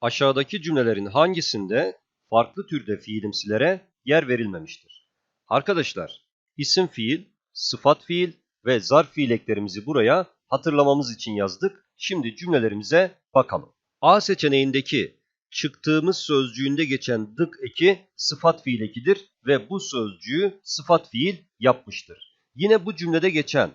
Aşağıdaki cümlelerin hangisinde farklı türde fiilimsilere yer verilmemiştir? Arkadaşlar, isim fiil, sıfat fiil ve zarf fiil eklerimizi buraya hatırlamamız için yazdık. Şimdi cümlelerimize bakalım. A seçeneğindeki çıktığımız sözcüğünde geçen dık eki sıfat fiil ekidir ve bu sözcüğü sıfat fiil yapmıştır. Yine bu cümlede geçen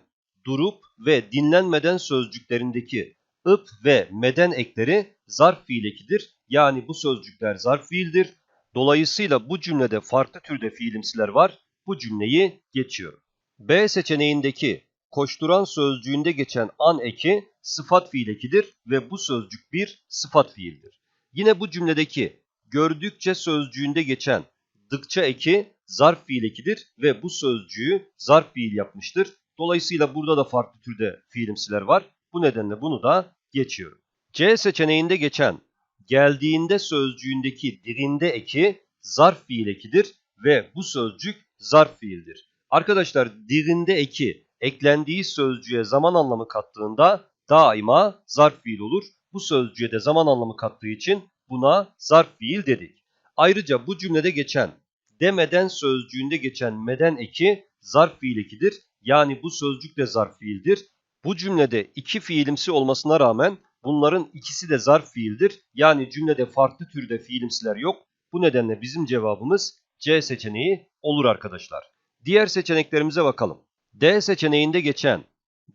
durup ve dinlenmeden sözcüklerindeki ıp ve meden ekleri zarf fiil ekidir. Yani bu sözcükler zarf fiildir. Dolayısıyla bu cümlede farklı türde fiilimsiler var. Bu cümleyi geçiyorum. B seçeneğindeki koşturan sözcüğünde geçen an eki sıfat fiil ekidir ve bu sözcük bir sıfat fiildir. Yine bu cümledeki gördükçe sözcüğünde geçen dıkça eki zarf fiil ekidir ve bu sözcüğü zarf fiil yapmıştır. Dolayısıyla burada da farklı türde fiilimsiler var. Bu nedenle bunu da geçiyorum. C seçeneğinde geçen geldiğinde sözcüğündeki dirinde eki zarf fiil ekidir ve bu sözcük zarf fiildir. Arkadaşlar dirinde eki eklendiği sözcüğe zaman anlamı kattığında daima zarf fiil olur. Bu sözcüğe de zaman anlamı kattığı için buna zarf fiil dedik. Ayrıca bu cümlede geçen demeden sözcüğünde geçen meden eki zarf fiil ekidir. Yani bu sözcük de zarf fiildir. Bu cümlede iki fiilimsi olmasına rağmen bunların ikisi de zarf fiildir. Yani cümlede farklı türde fiilimsiler yok. Bu nedenle bizim cevabımız C seçeneği olur arkadaşlar. Diğer seçeneklerimize bakalım. D seçeneğinde geçen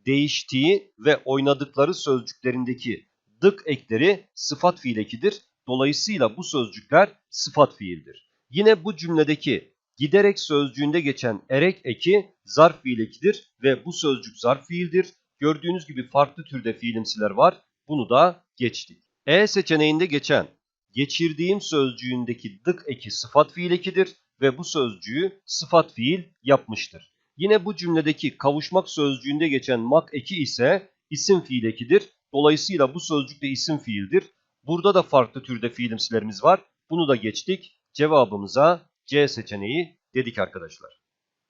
değiştiği ve oynadıkları sözcüklerindeki dık ekleri sıfat fiil ekidir. Dolayısıyla bu sözcükler sıfat fiildir. Yine bu cümledeki giderek sözcüğünde geçen erek eki zarf fiil ekidir ve bu sözcük zarf fiildir. Gördüğünüz gibi farklı türde fiilimsiler var. Bunu da geçtik. E seçeneğinde geçen geçirdiğim sözcüğündeki dık eki sıfat fiil ekidir ve bu sözcüğü sıfat fiil yapmıştır. Yine bu cümledeki kavuşmak sözcüğünde geçen mak eki ise isim fiil ekidir. Dolayısıyla bu sözcük de isim fiildir. Burada da farklı türde fiilimsilerimiz var. Bunu da geçtik. Cevabımıza C seçeneği dedik arkadaşlar.